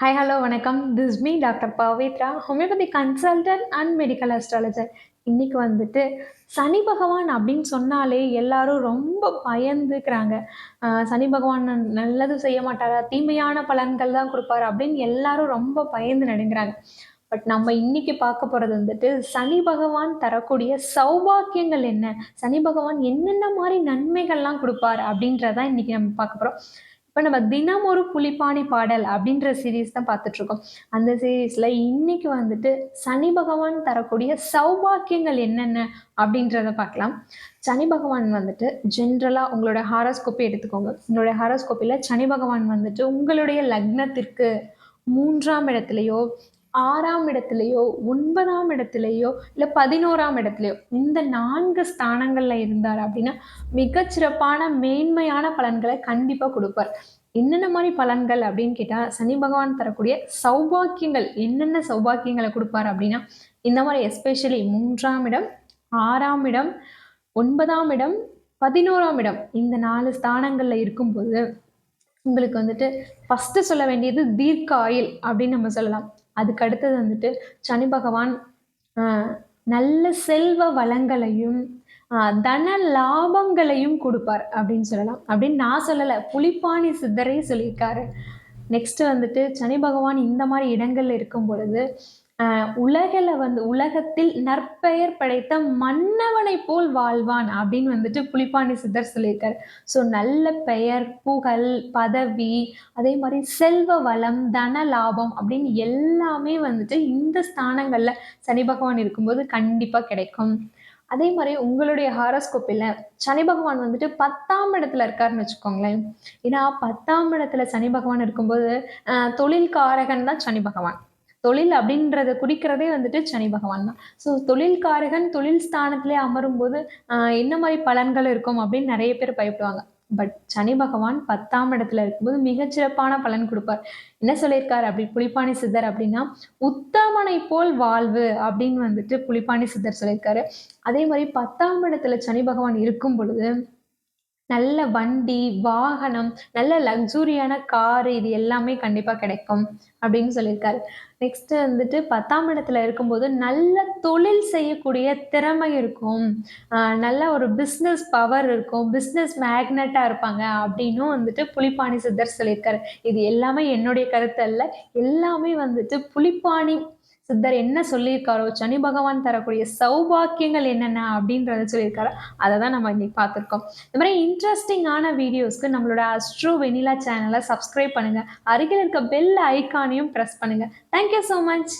Hi hello வணக்கம். This me doctor Pavithra homeopathy consultant and medical astrologer இன்னைக்கு வந்துட்டு சனி பகவான் அப்படின்னு சொன்னாலே எல்லாரும் ரொம்ப பயந்துக்கிறாங்க. சனி பகவான் நல்லது செய்ய மாட்டாரா? தீமையான பலன்கள் தான் கொடுப்பாரு? அப்படின்னு எல்லாரும் ரொம்ப பயந்து நடுங்கிறாங்க. பட் நம்ம இன்னைக்கு பார்க்க போறது வந்துட்டு சனி பகவான் தரக்கூடிய சௌபாக்கியங்கள் என்ன? சனி பகவான் என்னென்ன மாதிரி நன்மைகள்லாம் கொடுப்பாரு அப்படின்றதான் இன்னைக்கு நம்ம பார்க்க போகிறோம் இப்போ நம்ம தினம் ஒரு புலிப்பாணி பாடல் அப்படின்ற சீரீஸ் தான் பார்த்துட்டு இருக்கோம் அந்த சீரீஸில் இன்னைக்கு வந்துட்டு சனி பகவான் தரக்கூடிய சௌபாக்கியங்கள் என்னென்ன அப்படின்றத பார்க்கலாம். சனி பகவான் வந்துட்டு ஜென்ரலாக உங்களோட ஹாரோஸ்கோப்பை எடுத்துக்கோங்க. உங்களுடைய ஹாரோஸ்கோப்பில் சனி பகவான் வந்துட்டு உங்களுடைய லக்னத்திற்கு மூன்றாம் இடத்துலையோ ஆறாம் இடத்துலையோ ஒன்பதாம் இடத்துலையோ இல்லை பதினோராம் இடத்துலையோ இந்த நான்கு ஸ்தானங்களில் இருந்தார் அப்படின்னா மிகச்சிறப்பான மேன்மையான பலன்களை கண்டிப்பாக கொடுப்பார். என்னென்ன மாதிரி பலன்கள் அப்படின்னு கேட்டால் சனி பகவான் தரக்கூடிய சௌபாக்கியங்கள் என்னென்ன சௌபாக்கியங்களை கொடுப்பார் அப்படின்னா இந்த மாதிரி எஸ்பெஷலி மூன்றாம் இடம் ஆறாம் இடம் ஒன்பதாம் இடம் பதினோராம் இடம் இந்த நாலு ஸ்தானங்களில் இருக்கும்போது உங்களுக்கு வந்துட்டு ஃபஸ்ட்டு சொல்ல வேண்டியது தீர்க்க ஆயில் அப்படின்னு நம்ம சொல்லலாம். அதுக்கு அடுத்தது வந்துட்டு சனி பகவான் நல்ல செல்வ வளங்களையும் தன லாபங்களையும் கொடுப்பார் அப்படின்னு சொல்லலாம். அப்படின்னு நான் சொல்லலை புலிப்பாணி சித்தரே சொல்லியிருக்காரு. நெக்ஸ்ட் வந்துட்டு சனி பகவான் இந்த மாதிரி இடங்கள்ல இருக்கும் பொழுது உலகில் வந்து உலகத்தில் நற்பெயர் படைத்த மன்னவனை போல் வாழ்வான் அப்படின்னு வந்துட்டு புலிப்பாண்டி சித்தர் சொல்லியிருக்காரு. ஸோ நல்ல பெயர் புகழ் பதவி அதே மாதிரி செல்வ வளம் தன லாபம் அப்படின்னு எல்லாமே வந்துட்டு இந்த ஸ்தானங்களில் சனி பகவான் இருக்கும்போது கண்டிப்பாக கிடைக்கும். அதே மாதிரி உங்களுடைய ஹாரோஸ்கோப்பில் சனி பகவான் வந்துட்டு பத்தாம் இடத்துல இருக்காருன்னு வச்சுக்கோங்களேன். ஏன்னா பத்தாம் இடத்துல சனி பகவான் இருக்கும்போது தொழில்காரகன் தொழில் காரகன் தான் சனி பகவான். தொழில் அப்படின்றத குறிக்கிறதே வந்துட்டு சனி பகவான் தான். ஸோ தொழில்காரகன் தொழில் ஸ்தானத்திலே அமரும்போது என்ன மாதிரி பலன்கள் இருக்கும் அப்படின்னு நிறைய பேர் பயப்படுவாங்க. பட் சனி பகவான் பத்தாம் இடத்துல இருக்கும்போது மிகச்சிறப்பான பலன் கொடுப்பார். என்ன சொல்லியிருக்காரு? அப்படி புலிப்பாணி சித்தர் அப்படின்னா உத்தமனை போல் வாழ்வு அப்படின்னு வந்துட்டு புலிப்பாணி சித்தர் சொல்லியிருக்காரு. அதே மாதிரி பத்தாம் இடத்துல சனி பகவான் இருக்கும் பொழுது நல்ல வண்டி வாகனம் நல்ல லக்ஸூரியான காரு இது எல்லாமே கண்டிப்பாக கிடைக்கும் அப்படின்னு சொல்லியிருக்காரு. நெக்ஸ்ட் வந்துட்டு பத்தாம் இடத்துல இருக்கும்போது நல்ல தொழில் செய்யக்கூடிய திறமை இருக்கும். நல்ல ஒரு பிஸ்னஸ் பவர் இருக்கும். பிஸ்னஸ் மேக்னட்டாக இருப்பாங்க அப்படின்னும் வந்துட்டு புலிப்பாணி சித்தர் சொல்லியிருக்காரு. இது எல்லாமே என்னுடைய கருத்து அல்ல. எல்லாமே வந்துட்டு புலிப்பாணி சித்தர் என்ன சொல்லியிருக்காரோ சனி பகவான் தரக்கூடிய சௌபாக்கியங்கள் என்னென்ன அப்படின்றத சொல்லியிருக்காரோ. அதை தான் நம்ம இன்னைக்கு பார்த்துருக்கோம். இந்த மாதிரி இன்ட்ரெஸ்டிங்கான வீடியோஸ்க்கு நம்மளோட அஸ்ட்ரோ வெனிலா சேனலை சப்ஸ்கிரைப் பண்ணுங்கள் அருகில் இருக்க பெல் ஐக்கானையும் ப்ரெஸ் பண்ணுங்கள் தேங்க்யூ ஸோ மச்